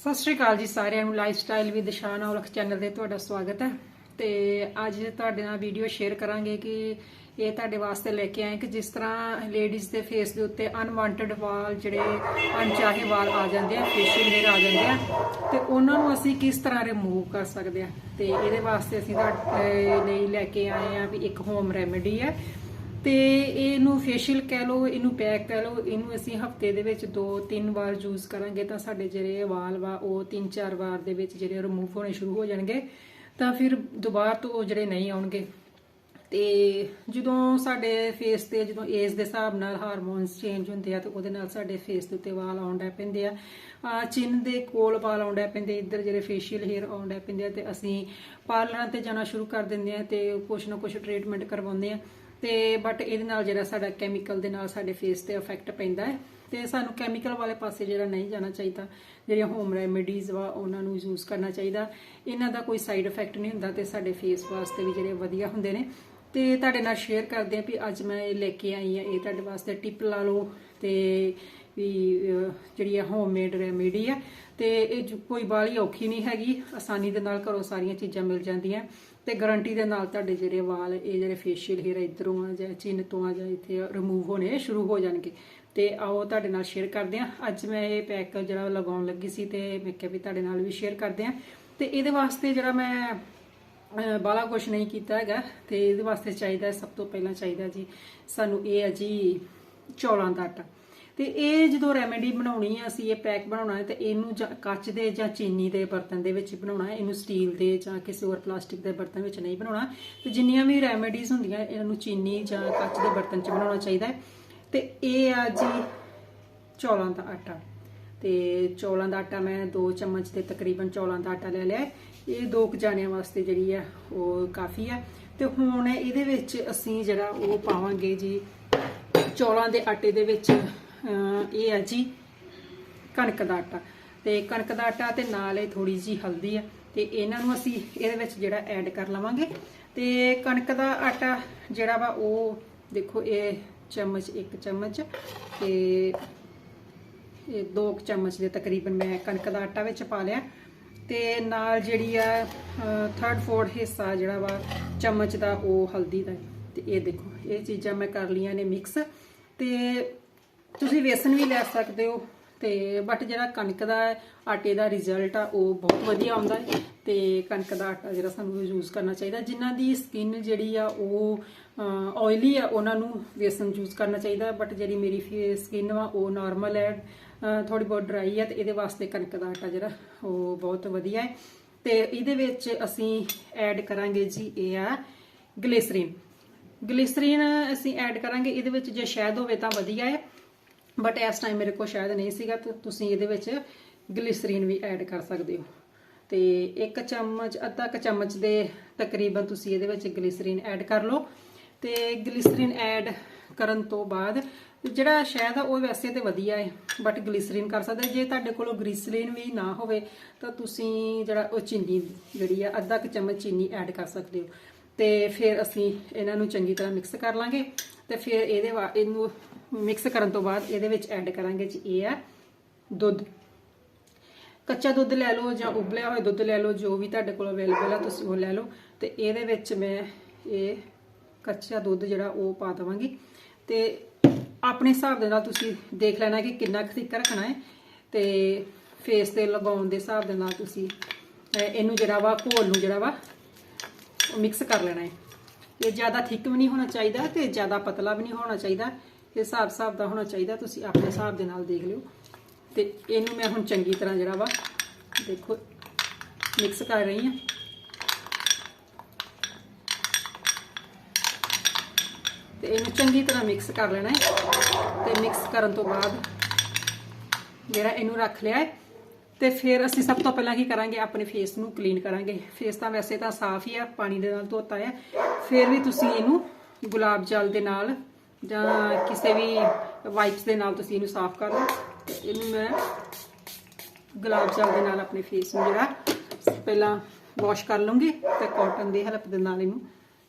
ਸਤਿ ਸ਼੍ਰੀ ਅਕਾਲ ਜੀ ਸਾਰਿਆਂ ਨੂੰ lifestyle with Shan Aulakh channel ਤੇ ਤੁਹਾਡਾ ਸਵਾਗਤ ਹੈ। ਤੇ ਅੱਜ ਤੁਹਾਡੇ ਨਾਲ ਵੀਡੀਓ ਸ਼ੇਅਰ ਕਰਾਂਗੇ ਕਿ ਇਹ ਤੁਹਾਡੇ ਵਾਸਤੇ ਲੈ ਕੇ ਆਏ ਕਿ ਜਿਸ ਤਰ੍ਹਾਂ ਲੇਡੀਜ਼ ਦੇ ਫੇਸ ਦੇ ਉੱਤੇ ਅਨਵਾਂਟਡ ਵਾਲ ਜਿਹੜੇ ਅਣਚਾਹੇ ਵਾਲ ਆ ਜਾਂਦੇ ਆ ਫੇਸ਼ੀਅਲ ਹੇਅਰ ਆ ਜਾਂਦੇ ਆ, ਤੇ ਉਹਨਾਂ ਨੂੰ ਅਸੀਂ ਕਿਸ ਤਰ੍ਹਾਂ ਰਿਮੂਵ ਕਰ ਸਕਦੇ ਆ? ਤੇ ਇਹਦੇ ਵਾਸਤੇ ਅਸੀਂ ਤੁਹਾਡੇ ਲਈ ਲੈ ਕੇ ਆਏ ਆ ਵੀ ਇੱਕ ਹੋਮ ਰੈਮੇਡੀ ਹੈ। ਤੇ ਇਹਨੂੰ ਫੇਸ਼ੀਅਲ ਕਹਿ ਲਓ, ਇਹਨੂੰ ਪੈਕ ਕਹਿ ਲਓ, ਇਹਨੂੰ ਅਸੀਂ ਹਫ਼ਤੇ ਦੇ ਵਿੱਚ 2-3 ਵਾਰ ਯੂਜ਼ ਕਰਾਂਗੇ ਤਾਂ ਸਾਡੇ ਜਿਹੜੇ ਵਾਲ ਵਾ, ਉਹ 3-4 ਵਾਰ ਦੇ ਵਿੱਚ ਜਿਹੜੇ ਰਿਮੂਵ ਹੋਣੇ ਸ਼ੁਰੂ ਹੋ ਜਾਣਗੇ। ਤਾਂ ਫਿਰ ਦੁਬਾਰਾ ਤੋਂ ਉਹ ਜਿਹੜੇ ਨਹੀਂ ਆਉਣਗੇ। ਤੇ ਜਦੋਂ ਸਾਡੇ ਫੇਸ ਤੇ, ਜਦੋਂ ਏਜ ਦੇ ਹਿਸਾਬ ਨਾਲ ਹਾਰਮੋਨਸ ਚੇਂਜ ਹੁੰਦੇ ਆ, ਤੇ ਉਹਦੇ ਨਾਲ ਸਾਡੇ ਫੇਸ ਦੇ ਉੱਤੇ ਵਾਲ ਆਉਣ ਲੱਗ ਪੈਂਦੇ ਆ। ਆ ਚਿੰਨ ਦੇ ਕੋਲ ਵਾਲ ਆਉਣ ਲੱਗ ਪੈਂਦੇ, ਇੱਧਰ ਜਿਹੜੇ ਫੇਸ਼ੀਅਲ ਹੇਅਰ ਆਉਣ ਲੱਗ ਪੈਂਦੇ ਆ, ਤੇ ਅਸੀਂ ਪਾਰਲਰਾਂ ਤੇ ਜਾਣਾ ਸ਼ੁਰੂ ਕਰ ਦਿੰਦੇ ਆ ਤੇ ਕੁਛ ਨਾ ਕੁਛ ਟ੍ਰੀਟਮੈਂਟ ਕਰਵਾਉਂਦੇ ਆ। ਤੇ ਬਟ ਇਹਦੇ ਨਾਲ ਜਿਹੜਾ ਸਾਡਾ ਕੈਮੀਕਲ ਦੇ ਨਾਲ ਸਾਡੇ ਫੇਸ ਤੇ ਇਫੈਕਟ ਪੈਂਦਾ ਹੈ। ਤੇ ਸਾਨੂੰ ਕੈਮੀਕਲ ਵਾਲੇ ਪਾਸੇ ਜਿਹੜਾ ਨਹੀਂ ਜਾਣਾ ਚਾਹੀਦਾ, ਜਿਹੜੀਆਂ ਹੋਮ ਰੈਮੇਡੀਜ਼ ਵਾ, ਉਹਨਾਂ ਨੂੰ ਯੂਜ਼ ਕਰਨਾ ਚਾਹੀਦਾ। ਇਹਨਾਂ ਦਾ ਕੋਈ ਸਾਈਡ ਇਫੈਕਟ ਨਹੀਂ ਹੁੰਦਾ ਤੇ ਸਾਡੇ ਫੇਸ ਵਾਸਤੇ ਵੀ ਜਿਹੜੇ ਵਧੀਆ ਹੁੰਦੇ ਨੇ। ਤੇ ਤੁਹਾਡੇ ਨਾਲ ਸ਼ੇਅਰ ਕਰਦੇ ਆ ਵੀ ਅੱਜ ਮੈਂ ਇਹ ਲੈ ਕੇ ਆਈ ਆ ਇਹ ਤੁਹਾਡੇ ਵਾਸਤੇ ਟਿਪ ਲਾ ਲਓ ਤੇ ਵੀ ਜਿਹੜੀ ਆ ਹੋਮਮੇਡ ਰੈਮੇਡੀ ਆ। ਤੇ ਇਹ ਕੋਈ ਬਾਲੀ ਔਖੀ ਨਹੀਂ ਹੈਗੀ, ਆਸਾਨੀ ਦੇ ਨਾਲ ਘਰੋਂ ਸਾਰੀਆਂ ਚੀਜ਼ਾਂ ਮਿਲ ਜਾਂਦੀਆਂ। ਤੇ ਗਾਰੰਟੀ ਦੇ ਨਾਲ ਤੁਹਾਡੇ ਜਿਹੜੇ ਵਾਲ, ਇਹ ਜਿਹੜੇ ਫੇਸ਼ੀਅਲ ਹੇਅਰ ਇਧਰੋਂ ਆ ਜਾਂ ਚਿੰਨ ਤੋਂ ਆ ਜਾਂ ਇੱਥੇ ਰਿਮੂਵ ਹੋਣੇ ਸ਼ੁਰੂ ਹੋ ਜਾਣਗੇ। ਤੇ ਆਓ ਤੁਹਾਡੇ ਨਾਲ ਸ਼ੇਅਰ ਕਰਦੇ ਆ ਅੱਜ ਮੈਂ ਇਹ ਪੈਕ ਜਿਹੜਾ ਲਗਾਉਣ ਲੱਗੀ ਸੀ ਤੇ ਮੈਂ ਕਿਹਾ ਵੀ ਤੁਹਾਡੇ ਨਾਲ ਵੀ ਸ਼ੇਅਰ ਕਰਦੇ ਆ ਤੇ ਇਹਦੇ ਵਾਸਤੇ ਜਿਹੜਾ ਮੈਂ, ਅਹ ਬਾਲਾ ਕੁਛ ਨਹੀਂ ਕੀਤਾ ਹੈਗਾ। ਤੇ ਇਹਦੇ ਵਾਸਤੇ ਚਾਹੀਦਾ, ਸਭ ਤੋਂ ਪਹਿਲਾਂ ਚਾਹੀਦਾ ਜੀ, ਸਾਨੂੰ ਇਹ ਹੈ ਜੀ ਚੌਲਾਂ ਦਾ ਆਟਾ। ਤੇ ਇਹ ਜਦੋਂ ਰੈਮੇਡੀ ਬਣਾਉਣੀ ਹੈ ਅਸੀਂ ਇਹ ਪੈਕ ਬਣਾਉਣਾ ਹੈ, ਤੇ ਇਹਨੂੰ ਜਾਂ ਕੱਚ ਦੇ ਜਾਂ ਚੀਨੀ ਦੇ ਬਰਤਨ ਦੇ ਵਿੱਚ ਬਣਾਉਣਾ ਹੈ, ਇਹਨੂੰ ਸਟੀਲ ਦੇ ਜਾਂ ਕਿਸੇ ਹੋਰ ਪਲਾਸਟਿਕ ਦੇ ਬਰਤਨ ਵਿੱਚ ਨਹੀਂ ਬਣਾਉਣਾ। ਤੇ ਜਿੰਨੀਆਂ ਵੀ ਰੈਮੇਡੀਜ਼ ਹੁੰਦੀਆਂ, ਇਹਨਾਂ ਨੂੰ ਚੀਨੀ ਜਾਂ ਕੱਚ ਦੇ ਬਰਤਨ 'ਚ ਬਣਾਉਣਾ ਚਾਹੀਦਾ ਹੈ। ਤੇ ਇਹ ਆ ਜੀ ਚੌਲਾਂ ਦਾ ਆਟਾ। ਤੇ ਚੌਲਾਂ ਦਾ ਆਟਾ ਮੈਂ 2 ਚਮਚ ਦੇ ਤਕਰੀਬਨ ਚੌਲਾਂ ਦਾ ਆਟਾ ਲੈ ਲਿਆ ਇਹ ਦੋ ਕੁ ਵਾਸਤੇ ਜਿਹੜੀ ਆ, ਉਹ ਕਾਫੀ ਆ। ਤੇ ਹੁਣ ਇਹਦੇ ਵਿੱਚ ਅਸੀਂ ਜਿਹੜਾ ਉਹ ਪਾਵਾਂਗੇ ਜੀ, ਚੌਲਾਂ ਦੇ ਆਟੇ ਦੇ ਵਿੱਚ ਇਹ ਹੈ ਜੀ ਕਣਕ ਦਾ ਆਟਾ। ਤੇ ਕਣਕ ਦਾ ਆਟਾ ਤੇ ਨਾਲ ਇਹ ਥੋੜੀ ਜੀ ਹਲਦੀ ਆ, ਤੇ ਇਹਨਾਂ ਨੂੰ ਅਸੀਂ ਇਹਦੇ ਵਿੱਚ ਜਿਹੜਾ ਐਡ ਕਰ ਲਵਾਂਗੇ। ਤੇ ਕਣਕ ਦਾ ਆਟਾ ਜਿਹੜਾ ਵਾ ਉਹ ਦੇਖੋ ਇਹ ਚਮਚ, ਇੱਕ ਚਮਚ, ਤੇ ਇਹ 2 ਚਮਚ ਦੇ ਤਕਰੀਬਨ ਮੈਂ ਕਣਕ ਦਾ ਆਟਾ ਵਿੱਚ ਪਾ ਲਿਆ। ਤੇ ਨਾਲ ਜਿਹੜੀ ਆ ਥਰਡ ਫੋਰਥ ਹਿੱਸਾ ਜਿਹੜਾ ਵਾ ਚਮਚ ਦਾ ਉਹ ਹਲਦੀ ਦਾ। ਹੈ। ਤੇ ਇਹ ਦੇਖੋ, ਇਹ ਚੀਜ਼ਾਂ ਮੈਂ ਕਰ ਲਈਆਂ ਨੇ ਮਿਕਸ ਤੇ ਤੁਸੀਂ ਵੇਸਣ ਵੀ ਲੈ ਸਕਦੇ ਹੋ ਤੇ ਬਟ ਜਿਹੜਾ ਕਣਕ ਦਾ ਆਟੇ ਦਾ ਰਿਜ਼ਲਟ ਆ, ਉਹ ਬਹੁਤ ਵਧੀਆ ਆਉਂਦਾ ਹੈ ਤੇ ਕਣਕ ਦਾ ਆਟਾ ਜਿਹੜਾ ਸਾਨੂੰ ਯੂਜ਼ ਕਰਨਾ ਚਾਹੀਦਾ ਜਿਨ੍ਹਾਂ ਦੀ ਸਕਿਨ ਜਿਹੜੀ ਆ, ਉਹ ਆਇਲੀ ਆ, ਉਹਨਾਂ ਨੂੰ ਵੇਸਣ ਯੂਜ਼ ਕਰਨਾ ਚਾਹੀਦਾ ਬਟ ਜਿਹੜੀ ਮੇਰੀ ਸਕਿਨ ਵਾ, ਉਹ ਨਾਰਮਲ ਹੈ ਥੋੜੀ ਬਹੁਤ ਡਰਾਈ ਹੈ ਤੇ ਇਹਦੇ ਵਾਸਤੇ ਕਣਕ ਦਾ ਆਟਾ ਜਿਹੜਾ, ਉਹ ਬਹੁਤ ਵਧੀਆ ਹੈ। ਤੇ ਇਹਦੇ ਵਿੱਚ ਅਸੀਂ ਐਡ ਕਰਾਂਗੇ ਜੀ, ਇਹ ਆ ਗਲਿਸਰੀਨ ਗਲਿਸਰੀਨ ਅਸੀਂ ਐਡ ਕਰਾਂਗੇ, ਇਹਦੇ ਵਿੱਚ ਜੇ ਸ਼ਹਿਦ ਹੋਵੇ ਤਾਂ ਵਧੀਆ ਹੈ। ਬਟ ਇਸ ਟਾਈਮ ਮੇਰੇ ਕੋਲ ਸ਼ਾਇਦ ਨਹੀਂ ਸੀਗਾ ਤੇ ਤੁਸੀਂ ਇਹਦੇ ਵਿੱਚ ਗਲਿਸਰੀਨ ਵੀ ਐਡ ਕਰ ਸਕਦੇ ਹੋ। ਤੇ ਇੱਕ ਚਮਚ, ਅੱਧਾ ਕ ਚਮਚ ਦੇ ਤਕਰੀਬਨ ਤੁਸੀਂ ਇਹਦੇ ਵਿੱਚ ਗਲਿਸਰੀਨ ਐਡ ਕਰ ਲਓ। ਤੇ ਗਲਿਸਰੀਨ ਐਡ ਕਰਨ ਤੋਂ ਬਾਅਦ ਜਿਹੜਾ ਸ਼ਹਿਦ ਆ ਉਹ ਵੈਸੇ ਤੇ ਵਧੀਆ ਹੈ ਬਟ ਗਲਿਸਰੀਨ ਕਰ ਸਕਦੇ ਜੇ ਤੁਹਾਡੇ ਕੋਲ ਗਲਿਸਰੀਨ ਵੀ ਨਾ ਹੋਵੇ, ਤਾਂ ਤੁਸੀਂ ਜਿਹੜਾ ਉਹ ਚੀਨੀ ਜਿਹੜੀ ਆ, ਅੱਧਾ ਕ ਚਮਚ ਚੀਨੀ ਐਡ ਕਰ ਸਕਦੇ ਹੋ। ਤੇ ਫਿਰ ਅਸੀਂ ਇਹਨਾਂ ਨੂੰ ਚੰਗੀ ਤਰ੍ਹਾਂ ਮਿਕਸ ਕਰ ਲਾਂਗੇ। ਤੇ ਫਿਰ ਇਹਦੇ ਵਾ- ਇਹਨੂੰ ਮਿਕਸ ਕਰਨ ਤੋਂ ਬਾਅਦ ਇਹਦੇ ਵਿੱਚ ਐਡ ਕਰਾਂਗੇ ਜੀ ਇਹ ਹੈ ਦੁੱਧ। ਕੱਚਾ ਦੁੱਧ ਲੈ ਲਓ ਜਾਂ ਉਬਲਿਆ ਹੋਇਆ ਦੁੱਧ ਲੈ ਲਓ, ਜੋ ਵੀ ਤੁਹਾਡੇ ਕੋਲ ਅਵੇਲੇਬਲ ਆ, ਤੁਸੀਂ ਉਹ ਲੈ ਲਓ। ਤੇ ਇਹਦੇ ਵਿੱਚ ਮੈਂ ਇਹ ਕੱਚਾ ਦੁੱਧ ਜਿਹੜਾ ਉਹ ਪਾ ਦਵਾਂਗੀ। ਤੇ ਆਪਣੇ ਹਿਸਾਬ ਦੇ ਨਾਲ ਤੁਸੀਂ ਦੇਖ ਲੈਣਾ ਕਿ ਕਿੰਨਾ ਕੁ ਥਿੱਕ ਰੱਖਣਾ ਹੈ। ਤੇ ਫੇਸ ਤੇ ਲਗਾਉਣ ਦੇ ਹਿਸਾਬ ਦੇ ਨਾਲ ਤੁਸੀਂ ਇਹਨੂੰ ਜਿਹੜਾ ਵਾ, ਘੋਲ ਨੂੰ ਜਿਹੜਾ ਵਾ, ਉਹ ਮਿਕਸ ਕਰ ਲੈਣਾ ਹੈ। ਇਹ ਜ਼ਿਆਦਾ ਥਿੱਕ ਵੀ ਨਹੀਂ ਹੋਣਾ ਚਾਹੀਦਾ ਤੇ ਜ਼ਿਆਦਾ ਪਤਲਾ ਵੀ ਨਹੀਂ ਹੋਣਾ ਚਾਹੀਦਾ। ਹਿਸਾਬ ਹਿਸਾਬ ਦਾ ਹੋਣਾ ਚਾਹੀਦਾ, ਤੁਸੀਂ ਆਪਣੇ ਹਿਸਾਬ ਦੇ ਨਾਲ ਦੇਖ ਲਿਓ। ਤੇ ਇਹਨੂੰ ਮੈਂ ਹੁਣ ਚੰਗੀ ਤਰ੍ਹਾਂ ਜਿਹੜਾ ਵਾ, ਦੇਖੋ ਮਿਕਸ ਕਰ ਰਹੀ ਹਾਂ। ਤੇ ਇਹਨੂੰ ਚੰਗੀ ਤਰ੍ਹਾਂ ਮਿਕਸ ਕਰ ਲੈਣਾ ਹੈ। ਤੇ ਮਿਕਸ ਕਰਨ ਤੋਂ ਬਾਅਦ ਜਿਹੜਾ ਇਹਨੂੰ ਰੱਖ ਲਿਆ ਹੈ, ਤੇ ਫਿਰ ਅਸੀਂ ਸਭ ਤੋਂ ਪਹਿਲਾਂ ਕੀ ਕਰਾਂਗੇ, ਆਪਣੇ ਫੇਸ ਨੂੰ ਕਲੀਨ ਕਰਾਂਗੇ। ਫੇਸ ਤਾਂ ਵੈਸੇ ਤਾਂ ਸਾਫ਼ ਹੀ ਆ, ਪਾਣੀ ਦੇ ਨਾਲ ਧੋਤਾ ਹੈ ਫਿਰ ਵੀ ਤੁਸੀਂ ਇਹਨੂੰ ਗੁਲਾਬ ਜਲ ਦੇ ਨਾਲ ਜਾਂ ਕਿਸੇ ਵੀ ਵਾਈਪਸ ਦੇ ਨਾਲ ਤੁਸੀਂ ਇਹਨੂੰ ਸਾਫ਼ ਕਰ ਲਓ। ਤੇ ਇਹਨੂੰ ਮੈਂ ਗੁਲਾਬ ਜਲ ਦੇ ਨਾਲ ਆਪਣੇ ਫੇਸ ਨੂੰ ਜਿਹੜਾ ਪਹਿਲਾਂ ਵਾਸ਼ ਕਰ ਲਵਾਂਗੀ ਤੇ ਕਾਟਨ ਦੀ ਹੈਲਪ ਦੇ ਨਾਲ ਇਹਨੂੰ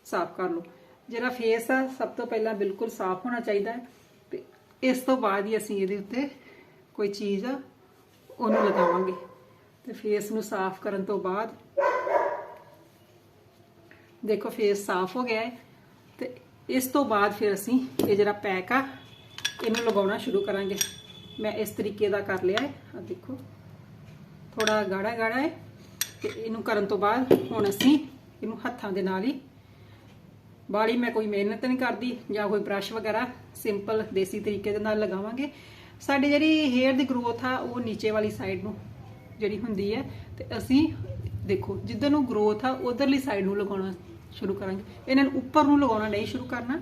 ਸਾਫ਼ ਕਰ ਲਓ। ਜਿਹੜਾ ਫੇਸ ਆ, ਸਭ ਤੋਂ ਪਹਿਲਾਂ ਬਿਲਕੁਲ ਸਾਫ਼ ਹੋਣਾ ਚਾਹੀਦਾ ਹੈ ਤੇ ਇਸ ਤੋਂ ਬਾਅਦ ਹੀ ਅਸੀਂ ਇਹਦੇ ਉੱਤੇ ਕੋਈ ਚੀਜ਼ ਆ ਉਹਨੂੰ ਲਗਾਵਾਂਗੇ। ਤੇ ਫੇਸ ਨੂੰ ਸਾਫ਼ ਕਰਨ ਤੋਂ ਬਾਅਦ ਦੇਖੋ ਫੇਸ ਸਾਫ਼ ਹੋ ਗਿਆ ਹੈ ਤੇ ਇਸ ਤੋਂ ਬਾਅਦ ਫਿਰ ਅਸੀਂ ਇਹ ਜਿਹੜਾ ਪੈਕ ਆ, ਇਹਨੂੰ ਲਗਾਉਣਾ ਸ਼ੁਰੂ ਕਰਾਂਗੇ। ਮੈਂ ਇਸ ਤਰੀਕੇ ਦਾ ਕਰ ਲਿਆ ਹੈ। ਆ ਦੇਖੋ ਥੋੜਾ ਗਾੜਾ ਗਾੜਾ ਹੈ ਤੇ ਇਹਨੂੰ ਕਰਨ ਤੋਂ ਬਾਅਦ ਹੁਣ ਅਸੀਂ ਇਹਨੂੰ ਹੱਥਾਂ ਦੇ ਨਾਲ ਹੀ ਬਾਲੀ ਮੈਂ ਕੋਈ ਮਿਹਨਤ ਨਹੀਂ ਕਰਦੀ ਜਾਂ ਕੋਈ ਬ੍ਰਸ਼ ਵਗੈਰਾ ਸਿੰਪਲ ਦੇਸੀ ਤਰੀਕੇ ਦੇ ਨਾਲ ਲਗਾਵਾਂਗੇ। ਸਾਡੀ ਜਿਹੜੀ ਹੇਅਰ ਦੀ ਗਰੋਥ ਆ, ਉਹ ਨੀਚੇ ਵਾਲੀ ਸਾਈਡ ਨੂੰ ਜਿਹੜੀ ਹੁੰਦੀ ਹੈ, ਤੇ ਅਸੀਂ ਦੇਖੋ, ਜਿੱਧਰ ਨੂੰ ਗਰੋਥ ਆ, ਉਧਰਲੀ ਸਾਈਡ ਨੂੰ ਲਗਾਉਣਾ ਸ਼ੁਰੂ ਕਰਾਂਗੇ। ਇਹਨਾਂ ਨੂੰ ਉੱਪਰ ਨੂੰ ਲਗਾਉਣਾ ਨਹੀਂ ਸ਼ੁਰੂ ਕਰਨਾ,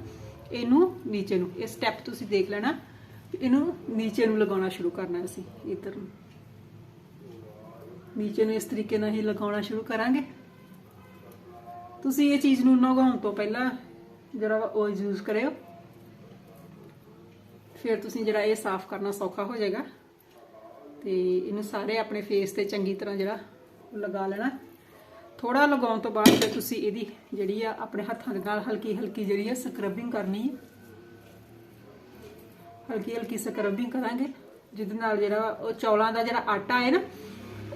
ਇਹਨੂੰ ਨੀਚੇ ਨੂੰ। ਇਹ ਸਟੈਪ ਤੁਸੀਂ ਦੇਖ ਲੈਣਾ, ਇਹਨੂੰ ਨੀਚੇ ਨੂੰ ਲਗਾਉਣਾ ਸ਼ੁਰੂ ਕਰਨਾ ਅਸੀਂ, ਇੱਧਰ ਨੂੰ। ਨੀਚੇ ਨੂੰ ਇਸ ਤਰੀਕੇ ਨਾਲ ਹੀ ਲਗਾਉਣਾ ਸ਼ੁਰੂ ਕਰਾਂਗੇ। ਤੁਸੀਂ ਇਹ ਚੀਜ਼ ਨੂੰ ਲਗਾਉਣ ਤੋਂ ਪਹਿਲਾਂ ਜਿਹੜਾ ਵਾ ਉਹ ਯੂਜ਼ ਕਰਿਓ। ਫਿਰ ਤੁਸੀਂ ਜਿਹੜਾ ਇਹ ਸਾਫ਼ ਕਰਨਾ ਸੌਖਾ ਹੋ ਜਾਏਗਾ। ਤੇ ਇਹਨੂੰ ਸਾਰੇ ਆਪਣੇ ਫੇਸ ਤੇ ਚੰਗੀ ਤਰ੍ਹਾਂ ਜਿਹੜਾ ਲਗਾ ਲੈਣਾ। ਥੋੜਾ ਲਗਾਉਣ ਤੋਂ ਬਾਅਦ ਫਿਰ ਤੁਸੀਂ ਇਹਦੀ ਜਿਹੜੀ ਆ ਆਪਣੇ ਹੱਥਾਂ ਦੇ ਨਾਲ ਹਲਕੀ ਹਲਕੀ ਜਿਹੜੀ ਆ ਸਕਰਬਿੰਗ ਕਰਨੀ ਹੈ ਹਲਕੀ ਹਲਕੀ ਸਕਰਬਿੰਗ ਕਰਾਂਗੇ। ਜਿਹਦੇ ਨਾਲ ਜਿਹੜਾ ਉਹ ਚੌਲਾਂ ਦਾ ਜਿਹੜਾ ਆਟਾ ਹੈ ਨਾ,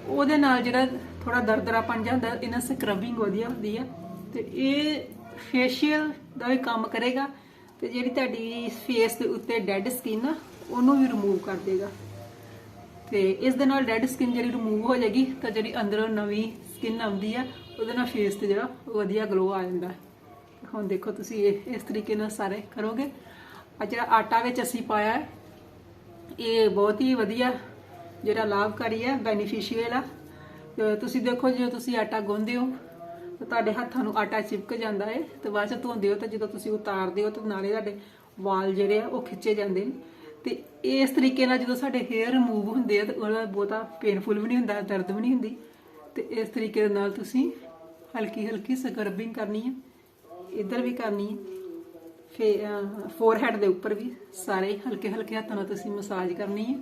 ਉਹਦੇ ਨਾਲ ਜਿਹੜਾ ਥੋੜਾ ਦਰਦਰਾਪਨ ਜਾਂਦਾ, ਇਹਨਾਂ ਸਕਰਬਿੰਗ ਵਧੀਆ ਹੁੰਦੀ ਆ। ਤੇ ਇਹ ਫੇਸ਼ੀਅਲ ਦਾ ਵੀ ਕੰਮ ਕਰੇਗਾ ਤੇ ਜਿਹੜੀ ਤੁਹਾਡੀ ਫੇਸ ਦੇ ਉੱਤੇ ਡੈੱਡ ਸਕਿਨ ਆ, ਉਹਨੂੰ ਵੀ ਰਿਮੂਵ ਕਰ ਦੇਗਾ। ਤੇ ਇਸ ਦੇ ਨਾਲ ਡੈੱਡ ਸਕਿਨ ਜਿਹੜੀ ਰਿਮੂਵ ਹੋ ਜਾਏਗੀ, ਤਾਂ ਜਿਹੜੀ ਅੰਦਰੋਂ ਨਵੀਂ ਸਕਿਨ ਆਉਂਦੀ ਆ, ਉਹਦੇ ਨਾਲ ਫੇਸ ਤੇ ਜਿਹੜਾ ਵਧੀਆ ਗਲੋ ਆ ਜਾਂਦਾ। ਹੁਣ ਦੇਖੋ ਤੁਸੀਂ ਇਹ, ਇਸ ਤਰੀਕੇ ਨਾਲ ਸਾਰੇ ਕਰੋਗੇ। ਆ ਜਿਹੜਾ ਆਟਾ ਵਿੱਚ ਅਸੀਂ ਪਾਇਆ ਇਹ ਬਹੁਤ ਹੀ ਵਧੀਆ ਜਿਹੜਾ ਲਾਭਕਾਰੀ ਹੈ ਬੈਨੀਫੀਸ਼ੀਅਲ ਆ। ਤੁਸੀਂ ਦੇਖੋ ਜੇ ਤੁਸੀਂ ਆਟਾ ਗੁੰਨਦੇ ਹੋ, ਤਾਂ ਤੁਹਾਡੇ ਹੱਥਾਂ ਨੂੰ ਆਟਾ ਚਿਪਕ ਜਾਂਦਾ ਹੈ ਤੇ ਬਾਅਦ ਚ ਧੋਂਦੇ ਹੋ ਤਾਂ ਜਦੋਂ ਤੁਸੀਂ ਉਤਾਰਦੇ ਹੋ, ਤਾਂ ਨਾਲੇ ਤੁਹਾਡੇ ਵਾਲ ਜਿਹੜੇ ਆ, ਉਹ ਖਿੱਚੇ ਜਾਂਦੇ ਨੇ। ਤੇ ਇਸ ਤਰੀਕੇ ਨਾਲ ਜਦੋਂ ਸਾਡੇ ਹੇਅਰ ਰਿਮੂਵ ਹੁੰਦੇ ਆ, ਤਾਂ ਉਹਦਾ ਬਹੁਤਾ ਪੇਨਫੁਲ ਵੀ ਨਹੀਂ ਹੁੰਦਾ, ਦਰਦ ਵੀ ਨਹੀਂ ਹੁੰਦੀ। ਤੇ ਇਸ ਤਰੀਕੇ ਦੇ ਨਾਲ ਤੁਸੀਂ ਹਲਕੀ ਹਲਕੀ ਸਕਰਬਿੰਗ ਕਰਨੀ ਹੈ, ਇੱਧਰ ਵੀ ਕਰਨੀ ਹੈ, ਫੇ ਫੋਰਹੈਡ ਦੇ ਉੱਪਰ ਵੀ ਸਾਰੇ ਹਲਕੇ ਹਲਕੇ ਹੱਥਾਂ ਨਾਲ ਤੁਸੀਂ ਮਸਾਜ ਕਰਨੀ ਹੈ।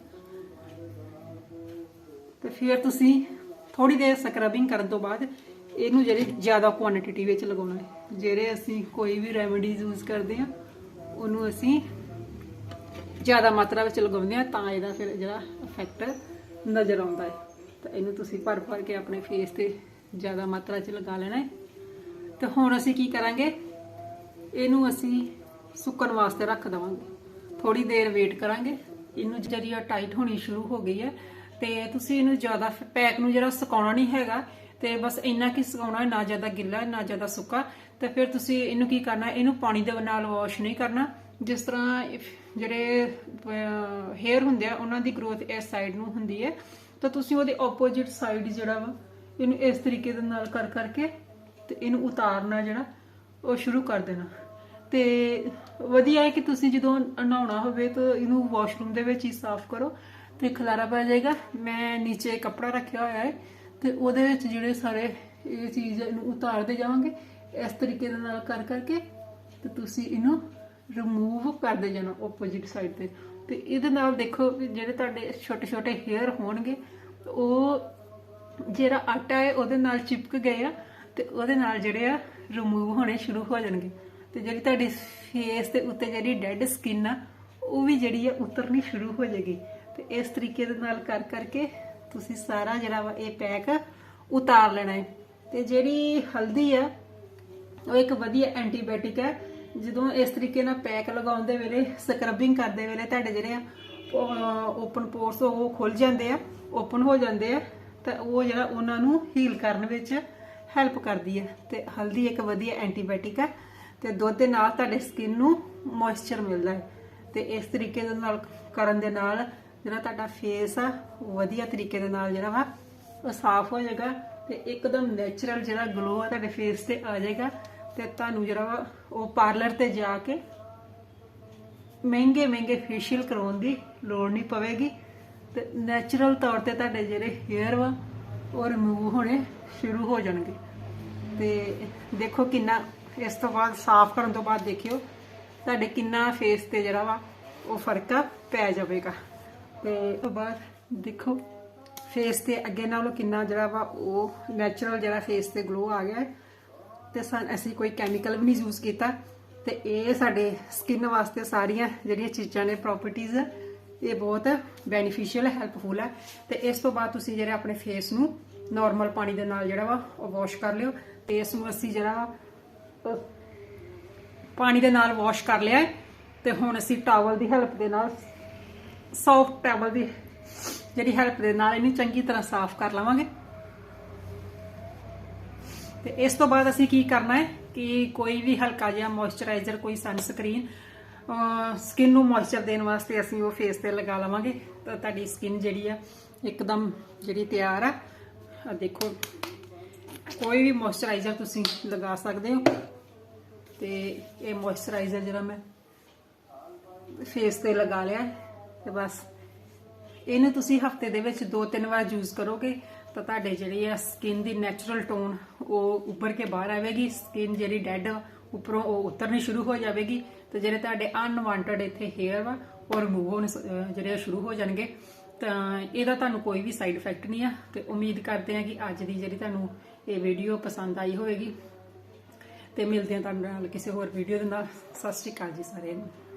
ਤੇ ਫਿਰ ਤੁਸੀਂ ਥੋੜੀ ਦੇਰ ਸਕਰਬਿੰਗ ਕਰਨ ਤੋਂ ਬਾਅਦ ਇਹਨੂੰ ਜਿਹੜੀ ਜ਼ਿਆਦਾ ਕੁਆਂਟੀਟੀ ਵਿੱਚ ਲਗਾਉਣਾ ਹੈ, ਜਿਹੜੇ ਅਸੀਂ ਕੋਈ ਵੀ ਰੈਮੇਡੀਜ਼ ਯੂਜ਼ ਕਰਦੇ ਆ ਉਹਨੂੰ ਅਸੀਂ ਜ਼ਿਆਦਾ ਮਾਤਰਾ ਵਿੱਚ ਲਗਾਉਂਦੇ ਆ ਤਾਂ ਇਹਦਾ ਫਿਰ ਜਿਹੜਾ ਇਫੈਕਟ ਨਜ਼ਰ ਆਉਂਦਾ ਹੈ। ਤਾਂ ਇਹਨੂੰ ਤੁਸੀਂ ਭਰ ਭਰ ਕੇ ਆਪਣੇ ਫੇਸ ਤੇ ਜ਼ਿਆਦਾ ਮਾਤਰਾ 'ਚ ਲਗਾ ਲੈਣਾ ਹੈ। ਤੇ ਹੁਣ ਅਸੀਂ ਕੀ ਕਰਾਂਗੇ? ਇਹਨੂੰ ਅਸੀਂ ਸੁੱਕਣ ਵਾਸਤੇ ਰੱਖ ਦਵਾਂਗੇ। ਥੋੜੀ ਦੇਰ ਵੇਟ ਕਰਾਂਗੇ। ਇਹਨੂੰ ਜਿਹੜੀ ਆ ਟਾਈਟ ਹੋਣੀ ਸ਼ੁਰੂ ਹੋ ਗਈ ਹੈ। ਤੇ ਤੁਸੀਂ ਇਹਨੂੰ ਜ਼ਿਆਦਾ ਪੈਕ ਨੂੰ ਜਿਹੜਾ ਸੁਕਾਉਣਾ ਨਹੀਂ ਹੈਗਾ, ਤੇ ਬਸ ਇੰਨਾ ਕੀ ਸੁਕਾਉਣਾ ਨਾ ਜ਼ਿਆਦਾ ਗਿੱਲਾ, ਨਾ ਜ਼ਿਆਦਾ ਸੁੱਕਾ। ਤੇ ਫਿਰ ਤੁਸੀਂ ਇਹਨੂੰ ਕੀ ਕਰਨਾ ਇਹਨੂੰ ਪਾਣੀ ਦੇ ਨਾਲ ਵਾਸ਼ ਨਹੀਂ ਕਰਨਾ। ਜਿਸ ਤਰ੍ਹਾਂ ਜਿਹੜੇ ਹੇਅਰ ਹੁੰਦੇ ਆ, ਉਹਨਾਂ ਦੀ ਗਰੋਥ ਇਸ ਸਾਈਡ ਨੂੰ ਹੁੰਦੀ ਹੈ। ਤਾਂ ਤੁਸੀਂ ਉਹਦੇ ਆਪੋਜ਼ਿਟ ਸਾਈਡ ਜਿਹੜਾ ਵਾ, ਇਹਨੂੰ ਇਸ ਤਰੀਕੇ ਦੇ ਨਾਲ ਕਰ ਕਰਕੇ ਤੇ ਇਹਨੂੰ ਉਤਾਰਨਾ ਜਿਹੜਾ, ਉਹ ਸ਼ੁਰੂ ਕਰ ਦੇਣਾ। ਤੇ ਵਧੀਆ ਹੈ ਕਿ ਤੁਸੀਂ ਜਦੋਂ ਨਹਾਉਣਾ ਹੋਵੇ ਤਾਂ ਇਹਨੂੰ ਵਾਸ਼ਰੂਮ ਦੇ ਵਿੱਚ ਹੀ ਸਾਫ਼ ਕਰੋ ਤੇ ਖਲਾਰਾ ਪੈ ਜਾਏਗਾ। ਮੈਂ ਨੀਚੇ ਕੱਪੜਾ ਰੱਖਿਆ ਹੋਇਆ ਹੈ ਤੇ ਉਹਦੇ ਵਿੱਚ ਜਿਹੜੇ ਸਾਰੇ ਇਹ ਚੀਜ਼ ਇਹਨੂੰ ਉਤਾਰਦੇ ਜਾਵਾਂਗੇ। ਇਸ ਤਰੀਕੇ ਦੇ ਨਾਲ ਕਰ ਕਰਕੇ ਤੇ ਤੁਸੀਂ ਇਹਨੂੰ ਰਿਮੂਵ ਕਰਦੇ ਜਾਣਾ ਆਪੋਜ਼ਿਟ ਸਾਈਡ ਤੇ। ਤੇ ਇਹਦੇ ਨਾਲ ਦੇਖੋ ਵੀ ਜਿਹੜੇ ਤੁਹਾਡੇ ਛੋਟੇ ਛੋਟੇ ਹੇਅਰ ਹੋਣਗੇ, ਉਹ ਜਿਹੜਾ ਆਟਾ ਹੈ, ਉਹਦੇ ਨਾਲ ਚਿਪਕ ਗਏ ਆ ਤੇ ਉਹਦੇ ਨਾਲ ਜਿਹੜੇ ਆ ਰਿਮੂਵ ਹੋਣੇ ਸ਼ੁਰੂ ਹੋ ਜਾਣਗੇ। ਤੇ ਜਿਹੜੀ ਤੁਹਾਡੀ ਫੇਸ ਦੇ ਉੱਤੇ ਜਿਹੜੀ ਡੈੱਡ ਸਕਿਨ ਆ, ਉਹ ਵੀ ਜਿਹੜੀ ਆ ਉਤਰਨੀ ਸ਼ੁਰੂ ਹੋ ਜਾਏਗੀ। ਤੇ ਇਸ ਤਰੀਕੇ ਦੇ ਨਾਲ ਕਰ ਕਰਕੇ ਤੁਸੀਂ ਸਾਰਾ ਜਿਹੜਾ ਵਾ ਇਹ ਪੈਕ ਉਤਾਰ ਲੈਣਾ ਹੈ। ਤੇ ਜਿਹੜੀ ਹਲਦੀ ਆ, ਉਹ ਇੱਕ ਵਧੀਆ ਐਂਟੀਬਾਇਓਟਿਕ ਹੈ। ਜਦੋਂ ਇਸ ਤਰੀਕੇ ਨਾਲ ਪੈਕ ਲਗਾਉਂਦੇ ਵੇਲੇ ਸਕਰਬਿੰਗ ਕਰਦੇ ਵੇਲੇ ਤੁਹਾਡੇ ਜਿਹੜੇ ਆ ਓਪਨ ਪੋਰਸ ਉਹ ਖੁੱਲ ਜਾਂਦੇ ਆ ਓਪਨ ਹੋ ਜਾਂਦੇ ਆ, ਤਾਂ ਉਹ ਜਿਹੜਾ ਉਹਨਾਂ ਨੂੰ ਹੀਲ ਕਰਨ ਵਿੱਚ ਹੈਲਪ ਕਰਦੀ ਹੈ ਤੇ ਹਲਦੀ ਇੱਕ ਵਧੀਆ ਐਂਟੀਬਾਇਓਟਿਕ ਹੈ ਤੇ ਦੁੱਧ ਦੇ ਨਾਲ ਤੁਹਾਡੇ ਸਕਿਨ ਨੂੰ ਮੋਇਸਚਰ ਮਿਲਦਾ ਹੈ। ਤੇ ਇਸ ਤਰੀਕੇ ਦੇ ਨਾਲ ਕਰਨ ਦੇ ਨਾਲ ਜਿਹੜਾ ਤੁਹਾਡਾ ਫੇਸ ਆ, ਉਹ ਵਧੀਆ ਤਰੀਕੇ ਦੇ ਨਾਲ ਜਿਹੜਾ ਵਾ ਉਹ ਸਾਫ਼ ਹੋ ਜਾਏਗਾ ਤੇ ਇੱਕਦਮ ਨੇਚਰਲ ਜਿਹੜਾ ਗਲੋ ਆ ਤੁਹਾਡੇ ਫੇਸ ਤੇ ਆ ਜਾਏਗਾ। ਤੇ ਤੁਹਾਨੂੰ ਜਿਹੜਾ ਵਾ ਉਹ ਪਾਰਲਰ ਤੇ ਜਾ ਕੇ ਮਹਿੰਗੇ ਮਹਿੰਗੇ ਫੇਸ਼ੀਅਲ ਕਰਾਉਣ ਦੀ ਲੋੜ ਨਹੀਂ ਪਵੇਗੀ ਤੇ ਨੈਚੁਰਲ ਤੌਰ ਤੇ ਤੁਹਾਡੇ ਜਿਹੜੇ ਹੇਅਰ ਵਾ ਉਹ ਰਿਮੂਵ ਹੋਣੇ ਸ਼ੁਰੂ ਹੋ ਜਾਣਗੇ। ਤੇ ਦੇਖੋ ਕਿੰਨਾ ਇਸ ਤੋਂ ਬਾਅਦ ਸਾਫ਼ ਕਰਨ ਤੋਂ ਬਾਅਦ ਦੇਖਿਓ, ਤੁਹਾਡੇ ਕਿੰਨਾ ਫੇਸ ਤੇ ਜਿਹੜਾ ਵਾ ਉਹ ਫ਼ਰਕ ਪੈ ਜਾਵੇਗਾ। ਤੇ ਉਸ ਤੋਂ ਬਾਅਦ ਦੇਖੋ ਫੇਸ ਤੇ ਅੱਗੇ ਨਾਲੋਂ ਕਿੰਨਾ ਜਿਹੜਾ ਵਾ ਉਹ ਨੈਚੁਰਲ ਜਿਹੜਾ ਫੇਸ ਤੇ ਗਲੋ ਆ ਗਿਆ ਹੈ ਤੇ ਸਾ- ਅਸੀਂ ਕੋਈ ਕੈਮੀਕਲ ਵੀ ਨਹੀਂ ਯੂਜ਼ ਕੀਤਾ ਤੇ ਇਹ ਸਾਡੇ ਸਕਿਨ ਵਾਸਤੇ ਸਾਰੀਆਂ ਜਿਹੜੀਆਂ ਚੀਜ਼ਾਂ ਨੇ ਪ੍ਰੋਪਰਟੀਆਂ ਇਹ ਬਹੁਤ ਬੈਨੀਫੀਸ਼ੀਅਲ ਹੈ ਹੈਲਪਫੁਲ ਹੈ। ਤੇ ਇਸ ਤੋਂ ਬਾਅਦ ਤੁਸੀਂ ਜਿਹੜੇ ਆਪਣੇ ਫੇਸ ਨੂੰ ਨਾਰਮਲ ਪਾਣੀ ਦੇ ਨਾਲ ਜਿਹੜਾ ਵਾ, ਉਹ ਵਾਸ਼ ਕਰ ਲਿਓ। ਤੇ ਇਸ ਨੂੰ ਅਸੀਂ ਜਿਹੜਾ ਪਾਣੀ ਦੇ ਨਾਲ ਵਾਸ਼ ਕਰ ਲਿਆ ਹੈ। ਤੇ ਹੁਣ ਅਸੀਂ ਟਾਵਲ ਦੀ ਹੈਲਪ ਦੇ ਨਾਲ ਸੌਫਟ ਟਾਵਲ ਦੀ ਜਿਹੜੀ ਹੈਲਪ ਦੇ ਨਾਲ ਇਹਨੂੰ ਚੰਗੀ ਤਰ੍ਹਾਂ ਸਾਫ਼ ਕਰ ਲਵਾਂਗੇ। ਤੇ ਇਸ ਤੋਂ ਬਾਅਦ ਅਸੀਂ ਕੀ ਕਰਨਾ ਹੈ ਕਿ ਕੋਈ ਵੀ ਹਲਕਾ ਜਿਹਾ ਮੋਇਸਚਰਾਈਜ਼ਰ ਕੋਈ ਸਨਸਕ੍ਰੀਨ ਸਕਿਨ ਨੂੰ ਮੋਇਸਚਰ ਦੇਣ ਵਾਸਤੇ ਅਸੀਂ ਉਹ ਫੇਸ ਤੇ ਲਗਾ ਲਵਾਂਗੇ। ਤਾਂ ਤੁਹਾਡੀ ਸਕਿਨ ਜਿਹੜੀ ਆ, ਇੱਕਦਮ ਜਿਹੜੀ ਤਿਆਰ ਆ। ਦੇਖੋ, ਕੋਈ ਵੀ ਮੋਇਸਚਰਾਈਜ਼ਰ ਤੁਸੀਂ ਲਗਾ ਸਕਦੇ ਹੋ। ਤੇ ਇਹ ਮੋਇਸਚਰਾਈਜ਼ਰ ਜਿਹੜਾ ਮੈਂ ਫੇਸ ਤੇ ਲਗਾ ਲਿਆ ਹੈ। ਤੇ ਬਸ, ਇਹਨੂੰ ਤੁਸੀਂ ਹਫ਼ਤੇ ਦੇ ਵਿੱਚ ਦੋ ਤਿੰਨ ਵਾਰ ਯੂਜ਼ ਕਰੋਗੇ। ਤਾਂ ਤੁਹਾਡੇ ਜਿਹੜੀ ਆ ਸਕਿਨ ਦੀ ਨੈਚੁਰਲ ਟੋਨ ਉਹ ਉੱਭਰ ਕੇ ਬਾਹਰ ਆਵੇਗੀ ਸਕਿਨ ਜਿਹੜੀ ਡੈਡ ਉੱਪਰੋਂ ਉਹ ਉਤਰਨੀ ਸ਼ੁਰੂ ਹੋ ਜਾਵੇਗੀ। ਤੇ ਜਿਹੜੇ ਤੁਹਾਡੇ ਅਨਵਾਂਟਡ ਇੱਥੇ ਹੇਅਰ ਵਾ, ਉਹ ਰਿਮੂਵ ਹੋਣੇ ਸ- ਜਿਹੜੇ ਆ ਸ਼ੁਰੂ ਹੋ ਜਾਣਗੇ। ਤਾਂ ਇਹਦਾ ਤੁਹਾਨੂੰ ਕੋਈ ਵੀ ਸਾਈਡ ਇਫੈਕਟ ਨਹੀਂ ਆ। ਤੇ ਉਮੀਦ ਕਰਦੇ ਆ ਕਿ ਅੱਜ ਦੀ ਜਿਹੜੀ ਤੁਹਾਨੂੰ ਇਹ ਵੀਡੀਓ ਪਸੰਦ ਆਈ ਹੋਵੇਗੀ। ਤੇ ਮਿਲਦੇ ਹਾਂ ਤੁਹਾਡੇ ਨਾਲ ਕਿਸੇ ਹੋਰ ਵੀਡੀਓ ਦੇ ਨਾਲ। ਸਤਿ ਸ਼੍ਰੀ ਅਕਾਲ ਜੀ ਸਾਰਿਆਂ ਨੂੰ।